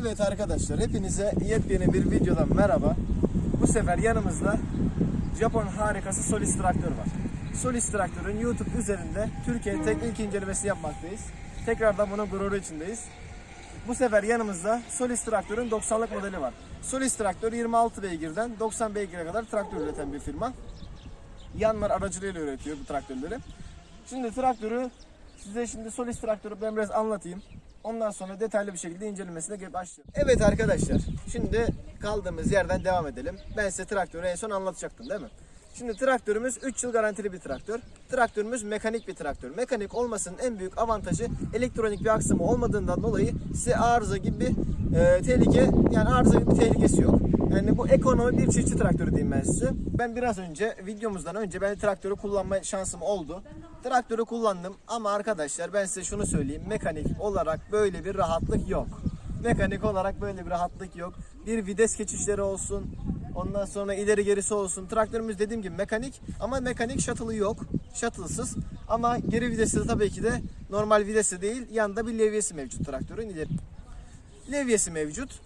Evet arkadaşlar hepinize yepyeni bir videodan merhaba. Bu sefer yanımızda Japon harikası Solis traktör var. Solis traktörün YouTube üzerinde Türkiye tek ilk incelemesi yapmaktayız. Tekrardan bunun gururu içindeyiz. Bu sefer yanımızda Solis traktörün 90'lık modeli var. Solis traktör 26 beygirden 90 beygire kadar traktör üreten bir firma. Yanmar aracılığıyla üretiyor bu traktörleri. Şimdi traktörü size şimdi Solis traktörü ben biraz anlatayım. Ondan sonra detaylı bir şekilde incelemesine başlayalım. Evet arkadaşlar şimdi kaldığımız yerden devam edelim. Ben size traktörü en son anlatacaktım değil mi? Şimdi traktörümüz 3 yıl garantili bir traktör. Traktörümüz mekanik bir traktör. Mekanik olmasının en büyük avantajı elektronik bir aksama olmadığından dolayı size arıza gibi bir e, tehlike yani arıza gibi bir tehlikesi yok. Yani bu ekonomi bir çiftçi traktörü diyeyim ben size. Ben biraz önce videomuzdan önce ben traktörü kullanma şansım oldu. Traktörü kullandım ama arkadaşlar ben size şunu söyleyeyim. Mekanik olarak böyle bir rahatlık yok. Mekanik olarak böyle bir rahatlık yok. Bir vites geçişleri olsun. Ondan sonra ileri gerisi olsun. Traktörümüz dediğim gibi mekanik ama mekanik shuttle'ı yok. Shuttle'sız. Ama geri vitesi de tabii ki de normal vitesi değil. Yanında bir levyesi mevcut traktörün ileri. Levyesi mevcut.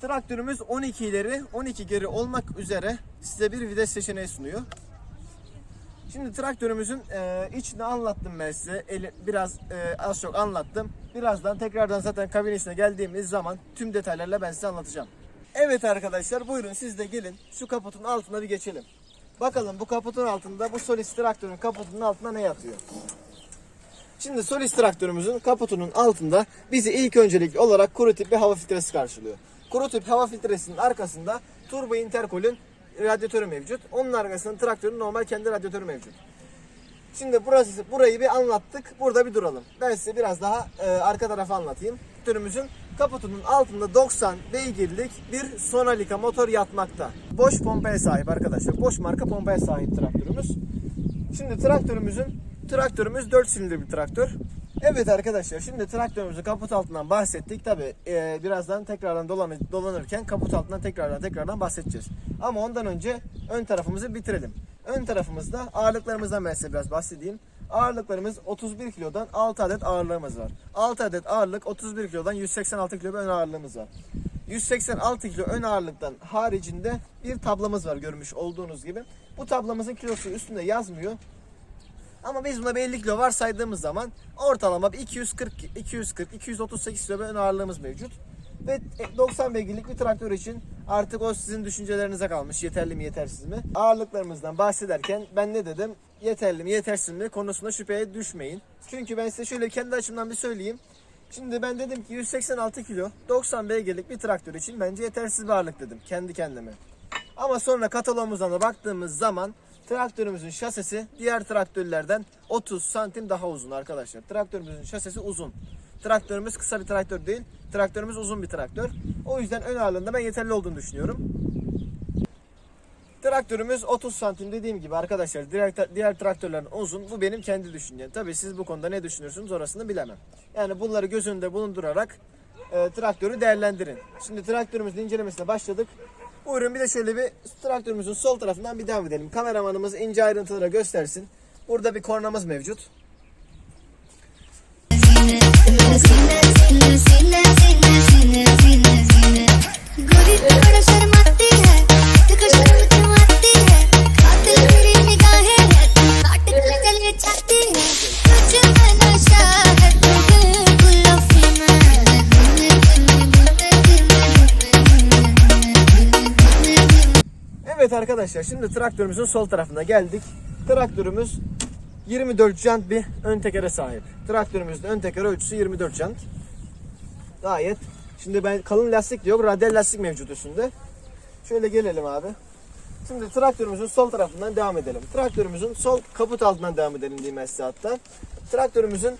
Traktörümüz 12 ileri 12 geri olmak üzere size bir vites seçeneği sunuyor. Şimdi traktörümüzün e, içini anlattım ben size. Eli, biraz e, az çok anlattım. Birazdan tekrardan zaten kabin içine geldiğimiz zaman tüm detaylarla ben size anlatacağım. Evet arkadaşlar buyurun siz de gelin şu kaputun altına bir geçelim. Bakalım bu kaputun altında bu Solis traktörün kaputunun altında ne yatıyor? Şimdi Solis traktörümüzün kaputunun altında bizi ilk öncelikli olarak kuru tip bir hava filtresi karşılıyor. Kuru tip hava filtresinin arkasında turbo interkolün radyatörü mevcut. Onun arkasında traktörün normal kendi radyatörü mevcut. Şimdi burası burayı bir anlattık. Burada bir duralım. Ben size biraz daha e, arka tarafı anlatayım. Traktörümüzün kaputunun altında 90 beygirlik bir Sonalika motor yatmakta. Boş pompaya sahip arkadaşlar. Boş marka pompaya sahip traktörümüz. Şimdi traktörümüzün traktörümüz 4 silindir bir traktör. Evet arkadaşlar şimdi traktörümüzün kaput altından bahsettik. Tabi birazdan tekrardan dolanır, dolanırken kaput altından tekrardan tekrardan bahsedeceğiz. Ama ondan önce ön tarafımızı bitirelim. Ön tarafımızda ağırlıklarımızdan ben size biraz bahsedeyim. Ağırlıklarımız 31 kilodan 6 adet ağırlığımız var. 6 adet ağırlık 31 kilodan 186 kilo ön ağırlığımız var. 186 kilo ön ağırlıktan haricinde bir tablamız var görmüş olduğunuz gibi. Bu tablamızın kilosu üstünde yazmıyor. Ama biz buna bir 50 kilo varsaydığımız zaman ortalama bir 240, 240, 238 kilo ön ağırlığımız mevcut. Ve 90 beygirlik bir traktör için artık o sizin düşüncelerinize kalmış. Yeterli mi yetersiz mi? Ağırlıklarımızdan bahsederken ben ne dedim? Yeterli mi yetersiz mi konusunda şüpheye düşmeyin. Çünkü ben size şöyle kendi açımdan bir söyleyeyim. Şimdi ben dedim ki 186 kilo 90 beygirlik bir traktör için bence yetersiz bir ağırlık dedim kendi kendime. Ama sonra kataloğumuzdan da baktığımız zaman traktörümüzün şasisi diğer traktörlerden 30 santim daha uzun arkadaşlar. Traktörümüzün şasisi uzun. Traktörümüz kısa bir traktör değil. Traktörümüz uzun bir traktör. O yüzden ön ağırlığında ben yeterli olduğunu düşünüyorum. Traktörümüz 30 santim dediğim gibi arkadaşlar diğer, diğer traktörlerin uzun. Bu benim kendi düşüncem. Tabii siz bu konuda ne düşünürsünüz orasını bilemem. Yani bunları göz önünde bulundurarak e, traktörü değerlendirin. Şimdi traktörümüzün incelemesine başladık. Buyurun bir de şöyle bir traktörümüzün sol tarafından bir devam edelim. Kameramanımız ince ayrıntılara göstersin. Burada bir kornamız mevcut. Gori arkadaşlar şimdi traktörümüzün sol tarafına geldik. Traktörümüz 24 jant bir ön tekere sahip. Traktörümüzün ön teker ölçüsü 24 jant. Gayet. Şimdi ben kalın lastik diyor. Radyal lastik mevcut üstünde. Şöyle gelelim abi. Şimdi traktörümüzün sol tarafından devam edelim. Traktörümüzün sol kaput altından devam edelim diyeyim hatta. Traktörümüzün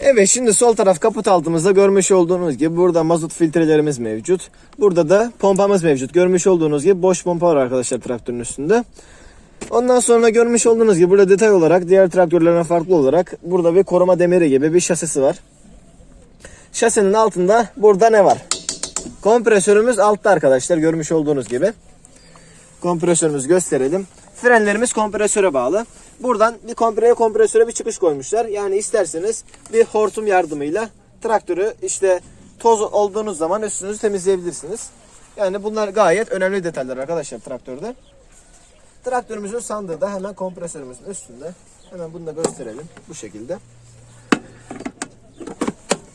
Evet şimdi sol taraf kaput altımızda görmüş olduğunuz gibi burada mazot filtrelerimiz mevcut. Burada da pompamız mevcut. Görmüş olduğunuz gibi boş pompa var arkadaşlar traktörün üstünde. Ondan sonra görmüş olduğunuz gibi burada detay olarak diğer traktörlerden farklı olarak burada bir koruma demiri gibi bir şasisi var. Şasenin altında burada ne var? Kompresörümüz altta arkadaşlar görmüş olduğunuz gibi. Kompresörümüzü gösterelim. Frenlerimiz kompresöre bağlı. Buradan bir kompreye kompresöre bir çıkış koymuşlar. Yani isterseniz bir hortum yardımıyla traktörü işte toz olduğunuz zaman üstünüzü temizleyebilirsiniz. Yani bunlar gayet önemli detaylar arkadaşlar traktörde. Traktörümüzün sandığı da hemen kompresörümüzün üstünde. Hemen bunu da gösterelim bu şekilde.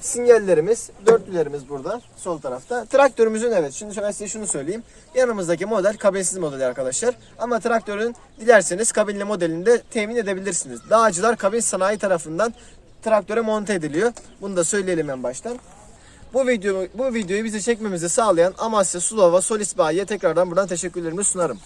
Sinyallerimiz, dörtlülerimiz burada sol tarafta. Traktörümüzün evet şimdi ben size şunu söyleyeyim. Yanımızdaki model kabinsiz modeli arkadaşlar. Ama traktörün dilerseniz kabinli modelini de temin edebilirsiniz. Dağcılar kabin sanayi tarafından traktöre monte ediliyor. Bunu da söyleyelim en baştan. Bu video bu videoyu bize çekmemizi sağlayan Amasya Sulava Solis Bayi'ye tekrardan buradan teşekkürlerimi sunarım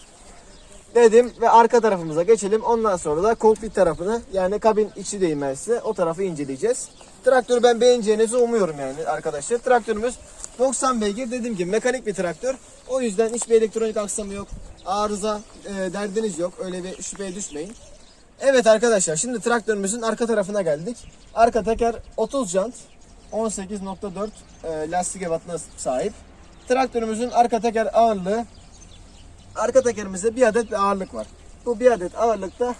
dedim ve arka tarafımıza geçelim. Ondan sonra da kokpit tarafını yani kabin içi diyeyim ben o tarafı inceleyeceğiz. Traktörü ben beğeneceğinizi umuyorum yani arkadaşlar. Traktörümüz 90 beygir dediğim gibi mekanik bir traktör. O yüzden hiçbir elektronik aksamı yok. Arıza e, derdiniz yok. Öyle bir şüpheye düşmeyin. Evet arkadaşlar şimdi traktörümüzün arka tarafına geldik. Arka teker 30 jant 18.4 e, lastik ebatına sahip. Traktörümüzün arka teker ağırlığı arka tekerimizde bir adet bir ağırlık var. Bu bir adet ağırlıkta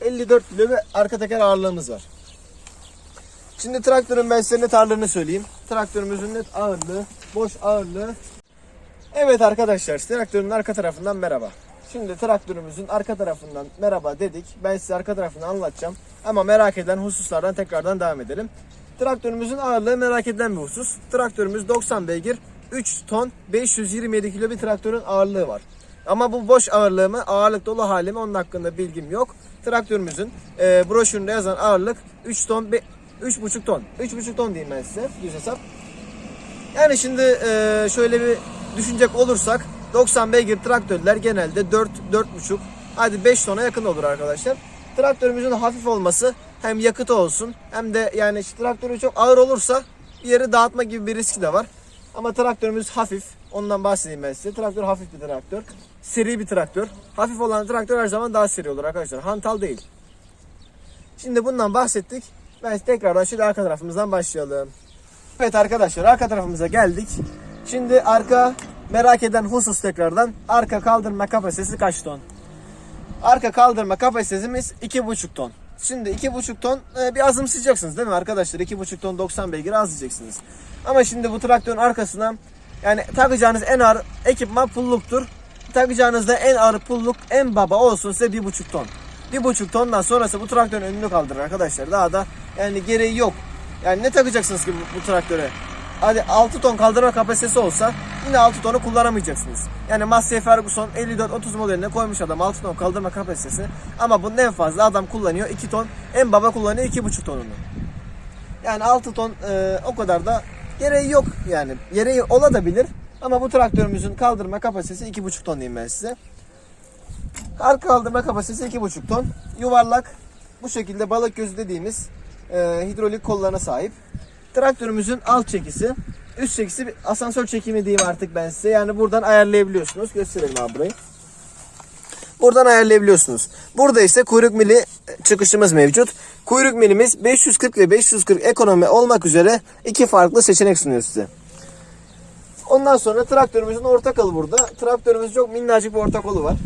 54 kilo bir arka teker ağırlığımız var. Şimdi traktörün ben size net ağırlığını söyleyeyim. Traktörümüzün net ağırlığı, boş ağırlığı. Evet arkadaşlar traktörün arka tarafından merhaba. Şimdi traktörümüzün arka tarafından merhaba dedik. Ben size arka tarafını anlatacağım. Ama merak eden hususlardan tekrardan devam edelim. Traktörümüzün ağırlığı merak edilen bir husus. Traktörümüz 90 beygir, 3 ton 527 kilo bir traktörün ağırlığı var. Ama bu boş ağırlığı mı, ağırlık dolu hali mi onun hakkında bilgim yok. Traktörümüzün e, broşüründe yazan ağırlık 3 ton, 3,5 ton. 3,5 ton diyeyim ben size düz hesap. Yani şimdi e, şöyle bir düşünecek olursak 90 beygir traktörler genelde 4 4,5 hadi 5 tona yakın olur arkadaşlar. Traktörümüzün hafif olması hem yakıtı olsun hem de yani işte traktörü çok ağır olursa bir yeri dağıtma gibi bir riski de var. Ama traktörümüz hafif. Ondan bahsedeyim ben size. Traktör hafif bir traktör. Seri bir traktör. Hafif olan traktör her zaman daha seri olur arkadaşlar. Hantal değil. Şimdi bundan bahsettik. Ben tekrardan şöyle arka tarafımızdan başlayalım. Evet arkadaşlar arka tarafımıza geldik. Şimdi arka merak eden husus tekrardan arka kaldırma kapasitesi kaç ton? Arka kaldırma kapasitemiz 2,5 ton. Şimdi 2,5 ton e, bir azımsayacaksınız değil mi arkadaşlar? 2,5 ton 90 beygir az diyeceksiniz. Ama şimdi bu traktörün arkasına yani takacağınız en ağır ekipman pulluktur. Takacağınız da en ağır pulluk en baba olsun size 1,5 ton. 1,5 tondan sonrası bu traktörün önünü kaldırır arkadaşlar. Daha da yani gereği yok. Yani ne takacaksınız ki bu, bu traktöre? Hadi 6 ton kaldırma kapasitesi olsa yine 6 tonu kullanamayacaksınız. Yani Massey Ferguson 54-30 modeline koymuş adam 6 ton kaldırma kapasitesi. Ama bunun en fazla adam kullanıyor 2 ton. En baba kullanıyor 2,5 tonunu. Yani 6 ton e, o kadar da gereği yok yani. Gereği olabilir ama bu traktörümüzün kaldırma kapasitesi 2,5 ton diyeyim ben size. Arka kaldırma kapasitesi 2,5 ton. Yuvarlak bu şekilde balık gözü dediğimiz e, hidrolik kollarına sahip. Traktörümüzün alt çekisi, üst çekisi bir asansör çekimi diyeyim artık ben size. Yani buradan ayarlayabiliyorsunuz. Gösterelim abi burayı. Buradan ayarlayabiliyorsunuz. Burada ise kuyruk mili çıkışımız mevcut. Kuyruk milimiz 540 ve 540 ekonomi olmak üzere iki farklı seçenek sunuyor size. Ondan sonra traktörümüzün orta kolu burada. Traktörümüzün çok minnacık bir orta kolu var.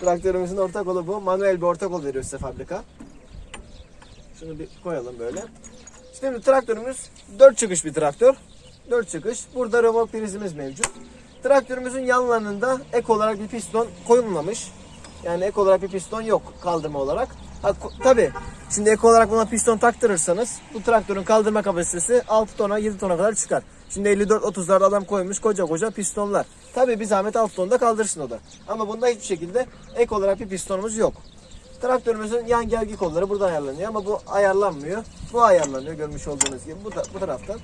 Traktörümüzün orta kolu bu. Manuel bir orta kol veriyor size fabrika. Şunu bir koyalım böyle. Şimdi traktörümüz 4 çıkış bir traktör. 4 çıkış. Burada römork prizimiz mevcut. Traktörümüzün yanlarında ek olarak bir piston koyulmamış. Yani ek olarak bir piston yok kaldırma olarak. Ha, tabii şimdi ek olarak buna piston taktırırsanız bu traktörün kaldırma kapasitesi 6 tona 7 tona kadar çıkar. Şimdi 54-30'larda adam koymuş koca koca pistonlar. Tabii bir zahmet 6 tonda kaldırsın o da. Ama bunda hiçbir şekilde ek olarak bir pistonumuz yok. Traktörümüzün yan gergi kolları buradan ayarlanıyor ama bu ayarlanmıyor. Bu ayarlanıyor görmüş olduğunuz gibi bu, bu taraftan.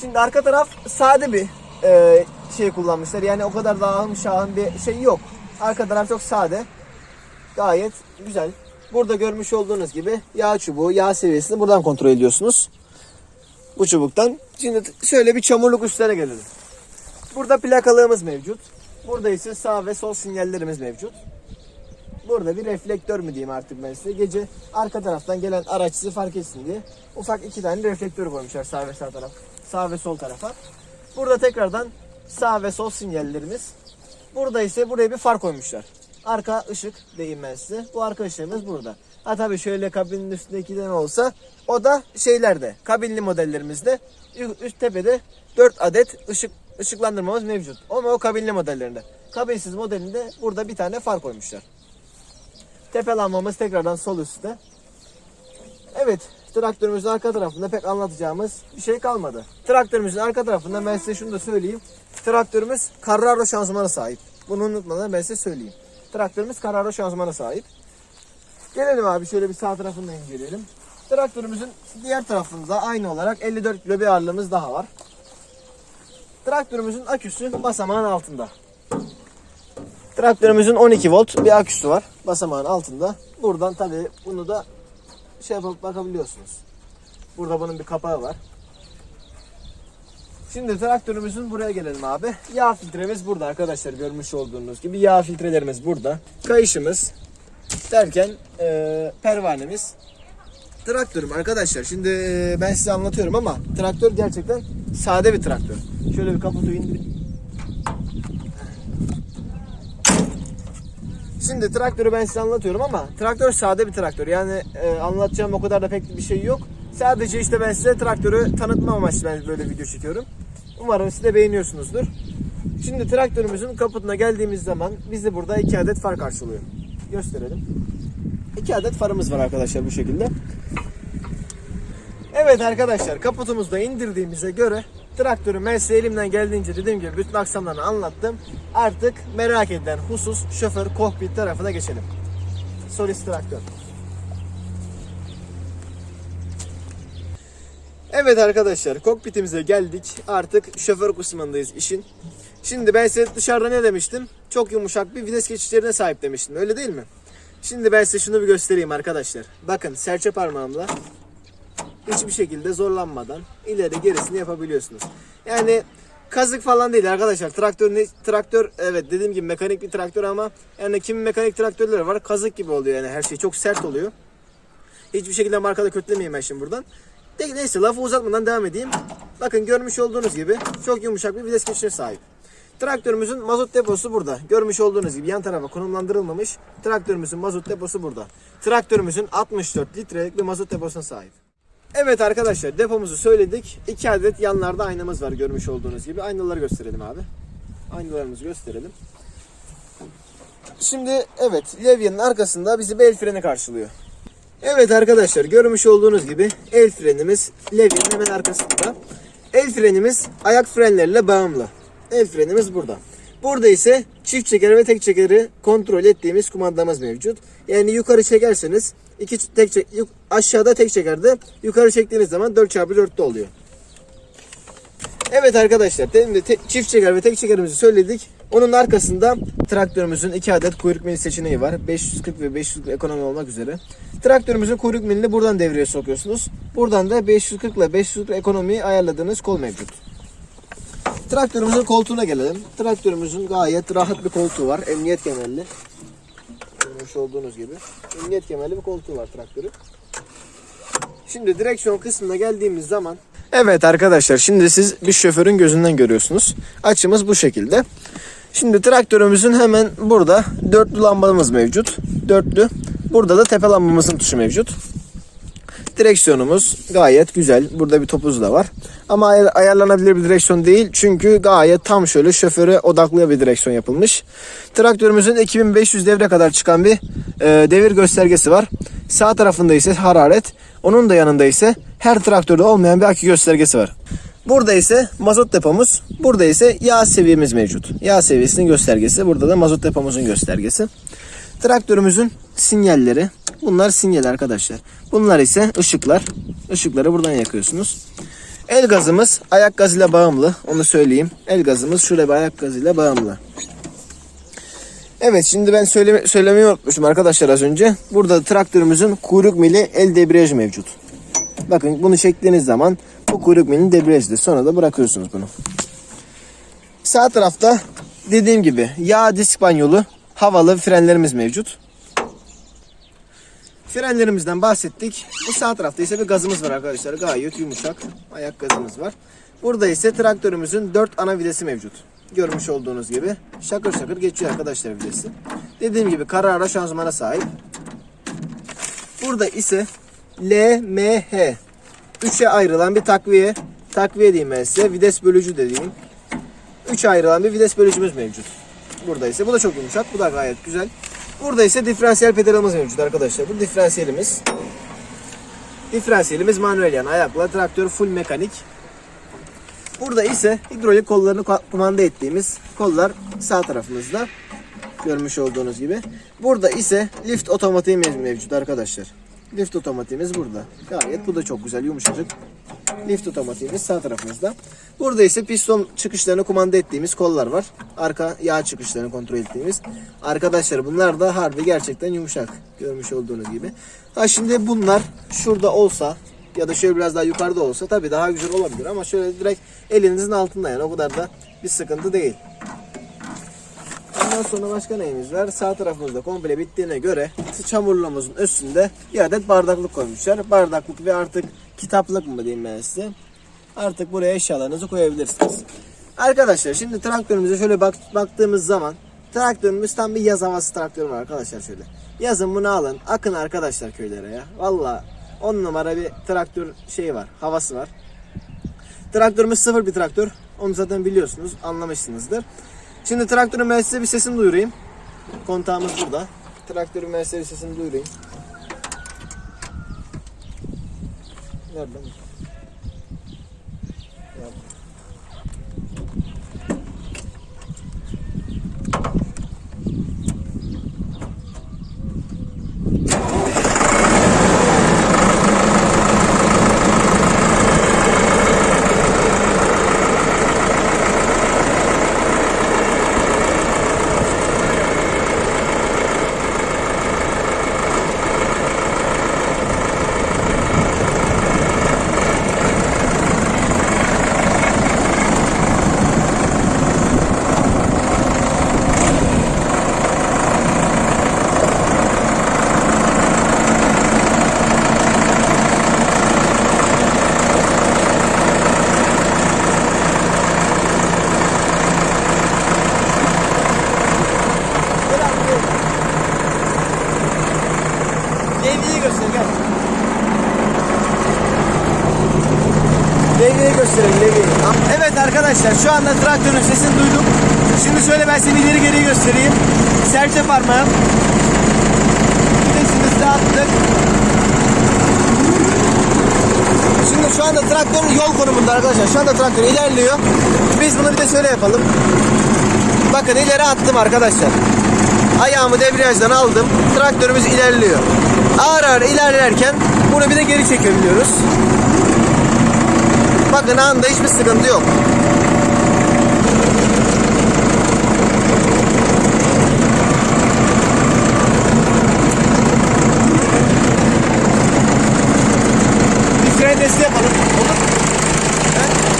Şimdi arka taraf sade bir e, şey kullanmışlar. Yani o kadar da ahım şahım bir şey yok. Arka taraf çok sade. Gayet güzel. Burada görmüş olduğunuz gibi yağ çubuğu, yağ seviyesini buradan kontrol ediyorsunuz. Bu çubuktan. Şimdi şöyle bir çamurluk üstlere gelelim. Burada plakalığımız mevcut. Burada ise sağ ve sol sinyallerimiz mevcut. Burada bir reflektör mü diyeyim artık ben size. Gece arka taraftan gelen araç sizi fark etsin diye ufak iki tane reflektör koymuşlar sağ ve sağ taraf. Sağ ve sol tarafa. Burada tekrardan sağ ve sol sinyallerimiz. Burada ise buraya bir far koymuşlar. Arka ışık diyeyim ben size. Bu arka ışığımız burada. Ha tabii şöyle kabinin üstünde iki tane olsa o da şeylerde kabinli modellerimizde üst tepede 4 adet ışık ışıklandırmamız mevcut. Ama o kabinli modellerinde. Kabinsiz modelinde burada bir tane far koymuşlar. Tepe lambamız tekrardan sol üstte. Evet, traktörümüzün arka tarafında pek anlatacağımız bir şey kalmadı. Traktörümüzün arka tarafında ben size şunu da söyleyeyim. Traktörümüz Carraro şanzımana sahip. Bunu unutmadan ben size söyleyeyim. Traktörümüz Carraro şanzımana sahip. Gelelim abi şöyle bir sağ tarafından inceleyelim. Traktörümüzün diğer tarafında aynı olarak 54 kilo bir ağırlığımız daha var. Traktörümüzün aküsü basamağın altında. Traktörümüzün 12 volt bir aküsü var basamağın altında. Buradan tabii bunu da şey yapıp bakabiliyorsunuz. Burada bunun bir kapağı var. Şimdi traktörümüzün buraya gelelim abi. Yağ filtremiz burada arkadaşlar görmüş olduğunuz gibi yağ filtrelerimiz burada. Kayışımız derken eee, pervanemiz. Traktörüm arkadaşlar şimdi eee, ben size anlatıyorum ama traktör gerçekten sade bir traktör. Şöyle bir kaputu indir. Şimdi traktörü ben size anlatıyorum ama traktör sade bir traktör. Yani e, anlatacağım o kadar da pek bir şey yok. Sadece işte ben size traktörü tanıtma amaçlı ben böyle video çekiyorum. Umarım siz de beğeniyorsunuzdur. Şimdi traktörümüzün kaputuna geldiğimiz zaman bizi burada iki adet far karşılıyor. Gösterelim. İki adet farımız var arkadaşlar bu şekilde. Evet arkadaşlar kaputumuzu da indirdiğimize göre traktörü size elimden geldiğince dediğim gibi bütün aksamlarını anlattım. Artık merak edilen husus şoför kokpit tarafına geçelim. Solis traktör. Evet arkadaşlar kokpitimize geldik. Artık şoför kısmındayız işin. Şimdi ben size dışarıda ne demiştim? Çok yumuşak bir vites geçişlerine sahip demiştim. Öyle değil mi? Şimdi ben size şunu bir göstereyim arkadaşlar. Bakın serçe parmağımla hiçbir şekilde zorlanmadan ileri gerisini yapabiliyorsunuz. Yani kazık falan değil arkadaşlar. Traktör ne, traktör evet dediğim gibi mekanik bir traktör ama yani kimi mekanik traktörler var kazık gibi oluyor yani her şey çok sert oluyor. Hiçbir şekilde markada kötülemeyeyim ben şimdi buradan. De, neyse lafı uzatmadan devam edeyim. Bakın görmüş olduğunuz gibi çok yumuşak bir vites geçişine sahip. Traktörümüzün mazot deposu burada. Görmüş olduğunuz gibi yan tarafa konumlandırılmamış. Traktörümüzün mazot deposu burada. Traktörümüzün 64 litrelik bir mazot deposuna sahip. Evet arkadaşlar depomuzu söyledik. İki adet yanlarda aynamız var görmüş olduğunuz gibi. Aynaları gösterelim abi. Aynalarımızı gösterelim. Şimdi evet levyenin arkasında bizi bir el freni karşılıyor. Evet arkadaşlar görmüş olduğunuz gibi el frenimiz levyenin hemen arkasında. El frenimiz ayak frenleriyle bağımlı. El frenimiz burada. Burada ise çift çeker ve tek çekeri kontrol ettiğimiz kumandamız mevcut. Yani yukarı çekerseniz iki tek çek- aşağıda tek çekerde yukarı çektiğiniz zaman 4x4'te oluyor. Evet arkadaşlar dedim de te- çift çeker ve tek çekerimizi söyledik. Onun arkasında traktörümüzün iki adet kuyruk mili seçeneği var. 540 ve 540 ekonomi olmak üzere. Traktörümüzün kuyruk milini buradan devreye sokuyorsunuz. Buradan da 540 ile 540 ekonomiyi ayarladığınız kol mevcut. Traktörümüzün koltuğuna gelelim. Traktörümüzün gayet rahat bir koltuğu var. Emniyet kemerli. Görmüş olduğunuz gibi. Emniyet kemerli bir koltuğu var traktörün. Şimdi direksiyon kısmına geldiğimiz zaman Evet arkadaşlar şimdi siz bir şoförün gözünden görüyorsunuz. Açımız bu şekilde. Şimdi traktörümüzün hemen burada dörtlü lambamız mevcut. Dörtlü. Burada da tepe lambamızın tuşu mevcut. Direksiyonumuz gayet güzel. Burada bir topuz da var. Ama ayar- ayarlanabilir bir direksiyon değil. Çünkü gayet tam şöyle şoföre odaklı bir direksiyon yapılmış. Traktörümüzün 2500 devre kadar çıkan bir e, devir göstergesi var. Sağ tarafında ise hararet. Onun da yanında ise her traktörde olmayan bir akü göstergesi var. Burada ise mazot depomuz. Burada ise yağ seviyemiz mevcut. Yağ seviyesinin göstergesi. Burada da mazot depomuzun göstergesi. Traktörümüzün sinyalleri. Bunlar sinyal arkadaşlar. Bunlar ise ışıklar. Işıkları buradan yakıyorsunuz. El gazımız ayak gazıyla bağımlı. Onu söyleyeyim. El gazımız şuraya bir ayak gazıyla bağımlı. Evet şimdi ben söyleme, söylemeyi unutmuşum arkadaşlar az önce. Burada traktörümüzün kuyruk mili el debriyaj mevcut. Bakın bunu çektiğiniz zaman bu kuyruk milinin debriyajıdır. Sonra da bırakıyorsunuz bunu. Sağ tarafta dediğim gibi yağ disk banyolu havalı frenlerimiz mevcut. Frenlerimizden bahsettik. Bu sağ tarafta ise bir gazımız var arkadaşlar. Gayet yumuşak. Ayak gazımız var. Burada ise traktörümüzün 4 ana videsi mevcut. Görmüş olduğunuz gibi şakır şakır geçiyor arkadaşlar videsi. Dediğim gibi Carrara şanzımana sahip. Burada ise LMH 3'e ayrılan bir takviye. Takviye diyeyim ben size. Vites bölücü de diyeyim. 3'e ayrılan bir vites bölücümüz mevcut. Burada ise bu da çok yumuşak. Bu da gayet güzel. Burada ise diferansiyel pedalımız mevcut arkadaşlar. Bu diferansiyelimiz. Diferansiyelimiz manuel yani ayakla. Traktör full mekanik. Burada ise hidrolik kollarını ku- kumanda ettiğimiz kollar sağ tarafımızda. Görmüş olduğunuz gibi. Burada ise lift otomatiğimiz mevcut arkadaşlar. Lift otomatiğimiz burada. Gayet bu da çok güzel yumuşacık. Lift otomatiğimiz sağ tarafımızda. Burada ise piston çıkışlarını kumanda ettiğimiz kollar var. Arka yağ çıkışlarını kontrol ettiğimiz. Arkadaşlar bunlar da harbi gerçekten yumuşak. Görmüş olduğunuz gibi. Ha şimdi bunlar şurada olsa ya da şöyle biraz daha yukarıda olsa tabii daha güzel olabilir ama şöyle direkt elinizin altında yani o kadar da bir sıkıntı değil. Ondan sonra başka neyimiz var? Sağ tarafımızda komple bittiğine göre çamurluğumuzun üstünde bir adet bardaklık koymuşlar. Bardaklık ve artık kitaplık mı diyeyim ben size. Artık buraya eşyalarınızı koyabilirsiniz. Arkadaşlar şimdi traktörümüze şöyle bak, baktığımız zaman traktörümüz tam bir yaz havası traktörü var arkadaşlar şöyle. Yazın bunu alın. Akın arkadaşlar köylere ya. Valla 10 numara bir traktör şeyi var. Havası var. Traktörümüz sıfır bir traktör. Onu zaten biliyorsunuz. Anlamışsınızdır. Şimdi traktörün ben bir sesini duyurayım. Kontağımız burada. Traktörün ben bir sesini duyurayım. Nerede? Levyeyi gösterelim levyeyi. Evet arkadaşlar şu anda traktörün sesini duydum. Şimdi şöyle ben size ileri geri göstereyim. Serçe parmağı. Vitesimizi de attık. Şimdi şu anda traktörün yol konumunda arkadaşlar. Şu anda traktör ilerliyor. Biz bunu bir de şöyle yapalım. Bakın ileri attım arkadaşlar. Ayağımı debriyajdan aldım. Traktörümüz ilerliyor. Ağır ağır ilerlerken bunu bir de geri çekebiliyoruz. Bakın anda hiçbir sıkıntı yok. Bir fren desteği yapalım. Olur. He?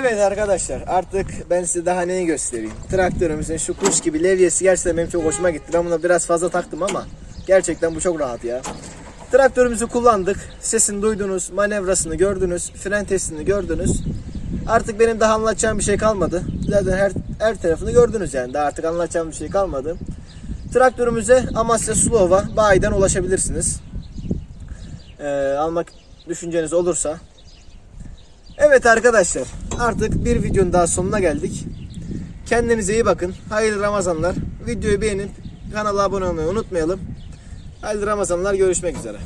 Evet arkadaşlar artık ben size daha neyi göstereyim. Traktörümüzün şu kuş gibi levyesi gerçekten benim çok hoşuma gitti. Ben buna biraz fazla taktım ama gerçekten bu çok rahat ya. Traktörümüzü kullandık. Sesini duydunuz, manevrasını gördünüz, fren testini gördünüz. Artık benim daha anlatacağım bir şey kalmadı. Zaten her, her tarafını gördünüz yani. Daha artık anlatacağım bir şey kalmadı. Traktörümüze Amasya Sulova bayiden ulaşabilirsiniz. Ee, almak düşünceniz olursa Evet arkadaşlar artık bir videonun daha sonuna geldik. Kendinize iyi bakın. Hayırlı Ramazanlar. Videoyu beğenip kanala abone olmayı unutmayalım. Hayırlı Ramazanlar görüşmek üzere.